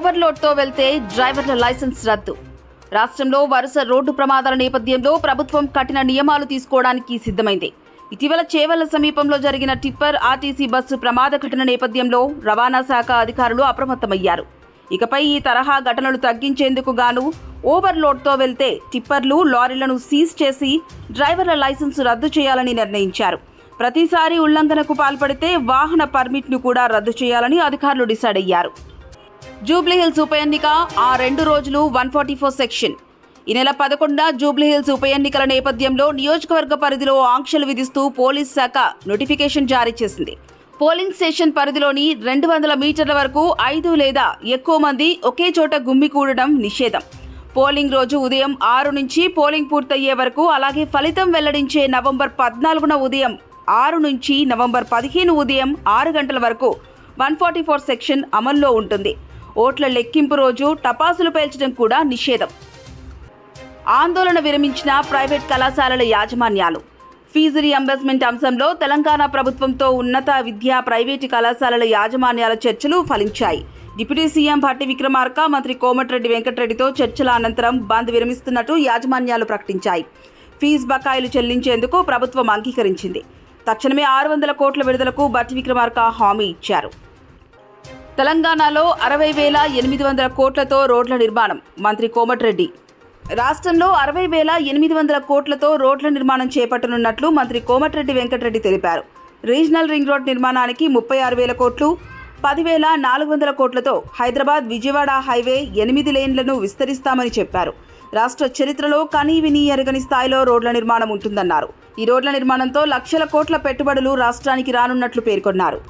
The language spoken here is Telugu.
ఓవర్లోడ్తో వెళ్తే డ్రైవర్ల లైసెన్స్ రద్దు. రాష్ట్రంలో వరుస రోడ్డు ప్రమాదాల నేపథ్యంలో ప్రభుత్వం కఠిన నియమాలు తీసుకోవడానికి సిద్ధమైంది. ఇటీవల చేవల సమీపంలో జరిగిన టిప్పర్ ఆర్టీసీ బస్సు ప్రమాద ఘటన నేపథ్యంలో రవాణా శాఖ అధికారులు అప్రమత్తమయ్యారు. ఇకపై ఈ తరహా ఘటనలు తగ్గించేందుకు గాను ఓవర్లోడ్తో వెళ్తే టిప్పర్లు లారీలను సీజ్ చేసి డ్రైవర్ల లైసెన్స్ రద్దు చేయాలని నిర్ణయించారు. ప్రతిసారి ఉల్లంఘనకు పాల్పడితే వాహన పర్మిట్ను కూడా రద్దు చేయాలని అధికారులు డిసైడ్ అయ్యారు. జూబ్లీహిల్స్ ఉప ఎన్నిక ఆ రెండు రోజులు వన్ ఫార్టీ ఫోర్ సెక్షన్. ఈ నెల పదకొండ జూబ్లీహిల్స్ ఉప ఎన్నికల నేపథ్యంలో నియోజకవర్గ పరిధిలో ఆంక్షలు విధిస్తూ పోలీస్ శాఖ నోటిఫికేషన్ జారీ చేసింది. పోలింగ్ స్టేషన్ పరిధిలోని రెండు వందల మీటర్ల వరకు ఐదు లేదా ఎక్కువ మంది ఒకే చోట గుమ్మికూడడం నిషేధం. పోలింగ్ రోజు ఉదయం ఆరు నుంచి పోలింగ్ పూర్తయ్యే వరకు అలాగే ఫలితం వెల్లడించే నవంబర్ పద్నాలుగున ఉదయం ఆరు నుంచి నవంబర్ పదిహేను ఉదయం ఆరు గంటల వరకు వన్ ఫార్టీ ఫోర్ సెక్షన్ అమల్లో ఉంటుంది. ఓట్ల లెక్కింపు రోజు టపాసులు పేల్చడం కూడా నిషేధం. ఆందోళన విరమించిన ప్రైవేట్ కళాశాలల యాజమాన్యాలు. ఫీజు రియంబర్స్మెంట్ అంశంలో తెలంగాణ ప్రభుత్వంతో ఉన్నత విద్యా ప్రైవేటు కళాశాలల యాజమాన్యాల చర్చలు ఫలించాయి. డిప్యూటీ సీఎం భట్టి విక్రమార్క మంత్రి కోమటిరెడ్డి వెంకటరెడ్డితో చర్చల అనంతరం బంద్ విరమిస్తున్నట్టు యాజమాన్యాలు ప్రకటించాయి. ఫీజు బకాయిలు చెల్లించేందుకు ప్రభుత్వం అంగీకరించింది. తక్షణమే ఆరు వందల కోట్ల విడుదలకు భట్టి విక్రమార్క హామీ ఇచ్చారు. తెలంగాణలో అరవై వేల ఎనిమిది వందల కోట్లతో రోడ్ల నిర్మాణం. మంత్రి కోమటిరెడ్డి. రాష్ట్రంలో అరవై వేల ఎనిమిది వందల కోట్లతో రోడ్ల నిర్మాణం చేపట్టనున్నట్లు మంత్రి కోమటిరెడ్డి వెంకటరెడ్డి తెలిపారు. రీజనల్ రింగ్ రోడ్ నిర్మాణానికి ముప్పై ఆరు వేల కోట్లు పదివేల నాలుగు వందల కోట్లతో హైదరాబాద్ విజయవాడ హైవే ఎనిమిది లేన్లను విస్తరిస్తామని చెప్పారు. రాష్ట్ర చరిత్రలో కనీ విని ఎరగని స్థాయిలో రోడ్ల నిర్మాణం ఉంటుందన్నారు. ఈ రోడ్ల నిర్మాణంతో లక్షల కోట్ల పెట్టుబడులు రాష్ట్రానికి రానున్నట్లు పేర్కొన్నారు.